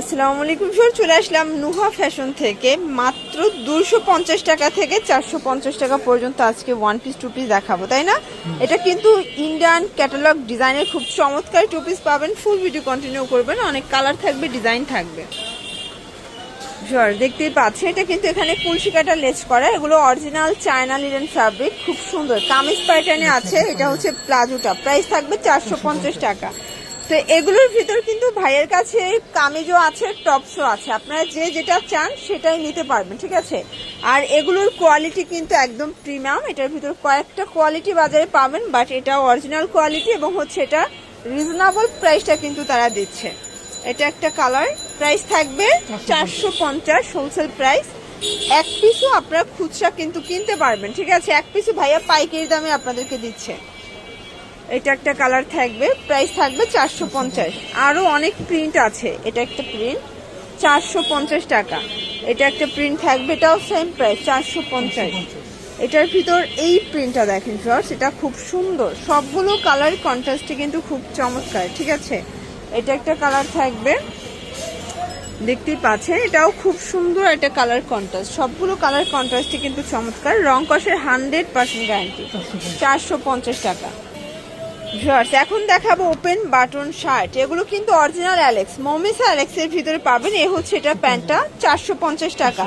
আসসালামু আলাইকুম স্যার চলে আসলাম নুহা ফ্যাশন থেকে। মাত্র দুশো পঞ্চাশ টাকা থেকে চারশো পঞ্চাশ টাকা পর্যন্ত আজকে ওয়ান পিস টু পিস দেখাবো তাই না? এটা কিন্তু ইন্ডিয়ান ক্যাটালগ ডিজাইনের খুব চমৎকার টু পিস পাবেন ফুল ভিডিও কন্টিনিউ করবেন অনেক কালার থাকবে ডিজাইন থাকবে। স্যার দেখতেই পাচ্ছেন এটা কিন্তু এখানে কুলসি কাটা লেস করা এগুলো অরিজিনাল চায়না লিলেন ফ্যাব্রিক খুব সুন্দর। কামিজ প্যাটার্নে আছে এটা হচ্ছে প্লাজোটা প্রাইস থাকবে চারশো পঞ্চাশ টাকা। তো এগুলোর ভিতর কিন্তু ভাইয়ের কাছে কামিজও আছে, টপসও আছে। আপনারা যে যেটা চান সেটাই নিতে পারবেন, ঠিক আছে? আর এগুলোর কোয়ালিটি কিন্তু একদম প্রিমিয়াম এটার ভিতর কয়েকটা কোয়ালিটি বাজারে পাবেন বাট এটা অরিজিনাল কোয়ালিটি এবং হচ্ছে এটা রিজনেবল প্রাইসটা কিন্তু তারা দিচ্ছে। এটা একটা কালার প্রাইস থাকবে চারশো পঞ্চাশ হোলসেল প্রাইস এক পিসও আপনারা খুচরা কিন্তু কিনতে পারবেন, ঠিক আছে? এক পিসও ভাইয়া পাইকারি দামে আপনাদেরকে দিচ্ছে। এটা একটা কালার থাকবে প্রাইস থাকবে চারশো পঞ্চাশ। আরও অনেক প্রিন্ট আছে এটা একটা প্রিন্ট চারশো পঞ্চাশ টাকা। এটা একটা প্রিন্ট থাকবে এটাও সেম প্রাইস চারশো পঞ্চাশ। এটার ভিতর এই প্রিন্টটা দেখেন ফ্রস এটা খুব সুন্দর। সবগুলো কালার কন্ট্রাস্টে কিন্তু খুব চমৎকার ঠিক আছে? এটা একটা কালার থাকবে দেখতেই পাচ্ছেন এটাও খুব সুন্দর একটা কালার কন্ট্রাস্ট সবগুলো কালার কন্ট্রাস্টে কিন্তু চমৎকার রং কষের হান্ড্রেড পার্সেন্ট গ্যারান্টি চারশো পঞ্চাশ টাকা। ভিউয়ার্স এখন দেখাবো ওপেন বাটন শার্ট এগুলো কিন্তু অরিজিনাল অ্যালেক্স মমিসা অ্যালেক্সের ভিতরে পাবেন। এ হচ্ছে এটা প্যান্টটা চারশো পঞ্চাশ টাকা।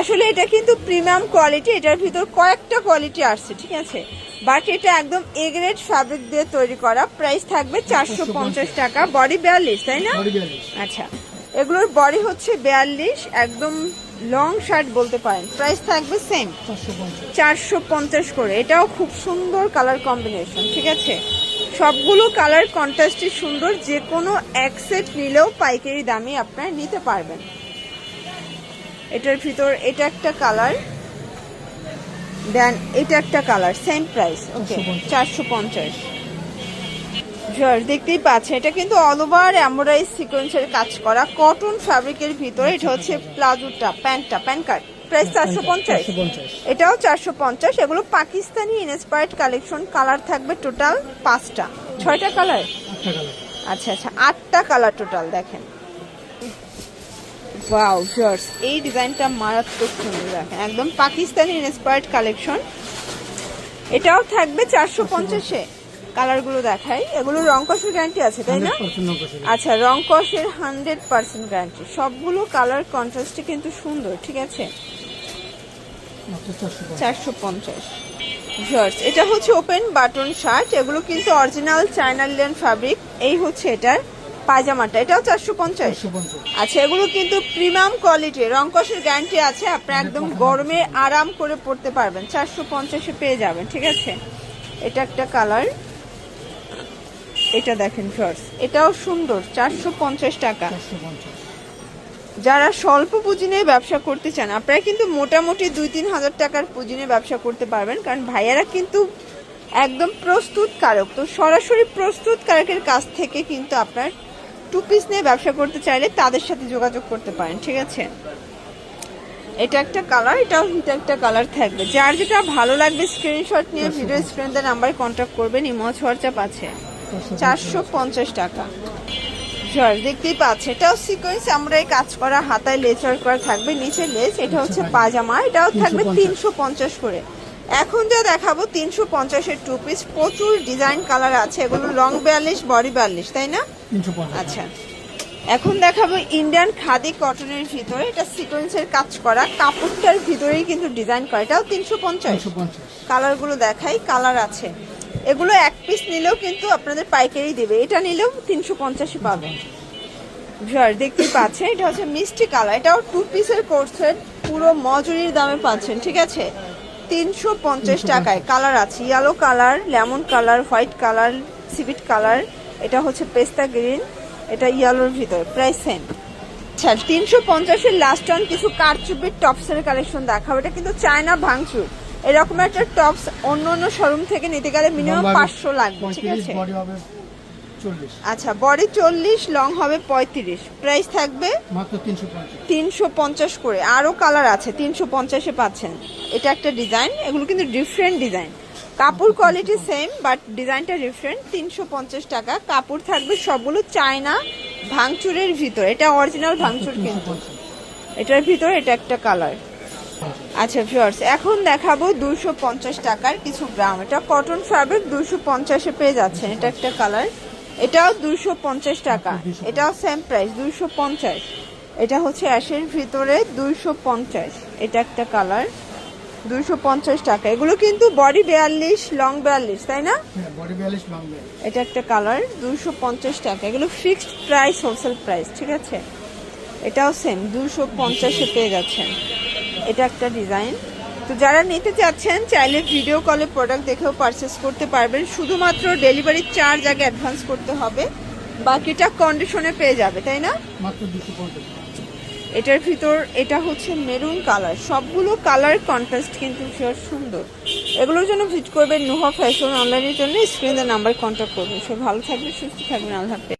আসলে এটা কিন্তু প্রিমিয়াম কোয়ালিটি এটার ভিতর কয়েকটা কোয়ালিটি আসছে ঠিক আছে? বাট এটা একদম এ গ্রেড ফ্যাব্রিক দিয়ে তৈরি করা। প্রাইস থাকবে চারশো পঞ্চাশ টাকা। বডি বিয়াল্লিশ তাই না? আচ্ছা। এগুলোর বডি হচ্ছে বিয়াল্লিশ একদম লং শার্ট বলতে পারেন। প্রাইস থাকবে সেম চারশো পঞ্চাশ করে। এটাও খুব সুন্দর কালার কম্বিনেশন ঠিক আছে? সবগুলো কালার কন্ট্রাস্টই সুন্দর যে কোনো এক সেট নিলেও পাইকারি দামে আপনারা নিতে পারবেন। এটার ভিতর এটা একটা কালার দেন এটা একটা কালার সেম প্রাইস ওকে চারশো পঞ্চাশ। দেখতেই পাচ্ছেন এটা কিন্তু অল ওভার এমব্রয়ডারি সিকোয়েন্সের কাজ করা। কটন ফ্যাব্রিকের ভিতরে এটা হচ্ছে প্লাজোটা প্যান্টটা প্যান্ট কার্ড। প্রাইস চারশো পঞ্চাশ। এটাও চারশো পঞ্চাশ। এগুলো পাকিস্তানি ইনস্পায়ার্ড কালেকশন কালার থাকবে টোটাল পাঁচটা। ছয়টা কালার আচ্ছা আচ্ছা আটটা কালার টোটাল দেখেন। ওয়াও জর্জ এই ডিজাইনটা মারাত্মক সুন্দর দেখেন। একদম পাকিস্তানি ইনস্পায়ার্ড কালেকশন এটাও থাকবে চারশো পঞ্চাশে। কালারগুলো দেখাই। এগুলো রং কষের গ্যারান্টি আছে তাই না? আচ্ছা রং কষের হান্ড্রেড পার্সেন্ট গ্যারান্টি সবগুলো কালার কন্ট্রাস্টে কিন্তু সুন্দর ঠিক আছে? চারশো পঞ্চাশ। এটা হচ্ছে ওপেন বাটন শার্ট এগুলো কিন্তু অরিজিনাল চায়না লিলেন ফ্যাব্রিক এই হচ্ছে এটার পায়জামাটা এটাও চারশো পঞ্চাশ। আচ্ছা এগুলো কিন্তু প্রিমিয়াম কোয়ালিটি রং কষের গ্যারান্টি আছে আপনি একদম গরমে আরাম করে পড়তে পারবেন চারশো পঞ্চাশে পেয়ে যাবেন ঠিক আছে? এটা একটা কালার এটা দেখেন ফিওর্স এটাও সুন্দর চারশো পঞ্চাশ টাকা। যারা স্বল্প পুঁজি নিয়ে ব্যবসা করতে চান আপনারা কিন্তু মোটামুটি দুই তিন হাজার টাকার পুঁজি নিয়ে ব্যবসা করতে পারবেন কারণ ভাইয়ারা কিন্তু একদম প্রস্তুতকারক। তো সরাসরি প্রস্তুতকারকের কাছ থেকে কিন্তু আপনার টু পিস নিয়ে ব্যবসা করতে চাইলে তাদের সাথে যোগাযোগ করতে পারেন ঠিক আছে? এটা একটা কালার এটাও হিট একটা কালার থাকবে। যার যেটা ভালো লাগবে স্ক্রিনশট নিয়ে ভিডিও স্ক্রিনের নাম্বারে কন্ট্যাক্ট করবেন ইমজ হোয়াটসঅ্যাপ আছে। চারশো পঞ্চাশ টাকা। জর্জ দেখতেই পাচ্ছে এটাও সিকোয়েন্স আমরা এই কাজ করা হাতায় লেচার করা থাকবে নিচে লেস এটা হচ্ছে পাজামা এটাও থাকবে তিনশো পঞ্চাশ। করে। এখন যা দেখাবো তিনশো পঞ্চাশের টু পিস প্রচুর ডিজাইন কালার আছে এগুলো লং বিয়াল্লিশ বডি বিয়াল্লিশ তাই না? আচ্ছা এখন দেখাবো ইন্ডিয়ান খাদি কটনের ভিতরে এটা সিকোয়েন্সের কাজ করা কাপড়টার ভিতরেই কিন্তু ডিজাইন করা এটাও তিনশো পঞ্চাশ। কালারগুলো দেখাই কালার আছে। এগুলো এক পিস নিলেও কিন্তু আপনাদের পাইকারি দেবে। এটা নিলেও তিনশো পঞ্চাশে পাবেন দেখতেই পাচ্ছেন এটা হচ্ছে মিষ্টি কালার। এটাও টু পিসের কোর্সের পুরো মজুরির দামে পাচ্ছেন ঠিক আছে? তিনশো পঞ্চাশ টাকায় কালার আছে। Yellow colour lemon colour white colour সিভিট colour এটা হচ্ছে পেস্তা গ্রিন এটা ইয়েলোর ভিতর প্রাইস সেম আচ্ছা তিনশো পঞ্চাশের লাস্ট অন কিছু কারচুপির টপসের কালেকশন দেখাবো। এটা কিন্তু চায়না ভাঙচুর। এরকম একটা টপস অন্য অন্য শোরুম থেকে নিতে গেলে মিনিমাম পাঁচশো লাগবে ঠিক আছে? আচ্ছা বডি চল্লিশ লং হবে পঁয়ত্রিশ। প্রাইস থাকবে তিনশো পঞ্চাশ। করে। আরও কালার আছে তিনশো পঞ্চাশে পাচ্ছেন। এটা একটা ডিজাইন এগুলো কিন্তু ডিফারেন্ট ডিজাইন কাপড় কোয়ালিটি সেম বাট ডিজাইনটা ডিফারেন্ট তিনশো পঞ্চাশ টাকা। কাপড় থাকবে সবগুলো চায়না ভাঙচুরের ভিতর। এটা অরিজিনাল ভাঙচুর কিন্তু। এটার ভিতর এটা একটা কালার আচ্ছা ভিউয়ার্স এখন দেখাবো দুশো পঞ্চাশ টাকার কিছু গ্রাম। এটা কটন ফ্যাব্রিক দুশো পঞ্চাশে পেয়ে যাচ্ছেন। এটা একটা কালার এটাও দুশো পঞ্চাশ টাকা। এটাও সেম প্রাইস দুশো পঞ্চাশ। এটা হচ্ছে অ্যাশের ভিতরে দুইশো পঞ্চাশ। এটা একটা কালার দুইশো পঞ্চাশ টাকা। এগুলো কিন্তু বডি বিয়াল্লিশ লং বিয়াল্লিশ তাই না? হ্যাঁ এটা একটা কালার দুশো পঞ্চাশ টাকা। এগুলো ফিক্সড প্রাইস হোলসেল প্রাইস ঠিক আছে? এটাও সেম দুশো পঞ্চাশে পেয়ে যাচ্ছেন। এটা একটা ডিজাইন তো যারা নিতে চাচ্ছেন চাইলে ভিডিও কলে প্রোডাক্ট দেখেও পারচেস করতে পারবেন। শুধুমাত্র ডেলিভারি চার্জ আগে অ্যাডভান্স করতে হবে। বাকিটা কন্ডিশনে পেয়ে যাবে তাই না? এটার ভিতর এটা হচ্ছে মেরুন কালার সবগুলো কালার কন্ট্রাস্ট কিন্তু ভীষণ সুন্দর। এগুলোর জন্য ভিজিট করবেন নুহা ফ্যাশন অনলাইনের জন্য। স্ক্রিনের নাম্বার কন্ট্যাক্ট করবেন। সে ভালো থাকবে সুস্থ থাকবেন। আল্লাহ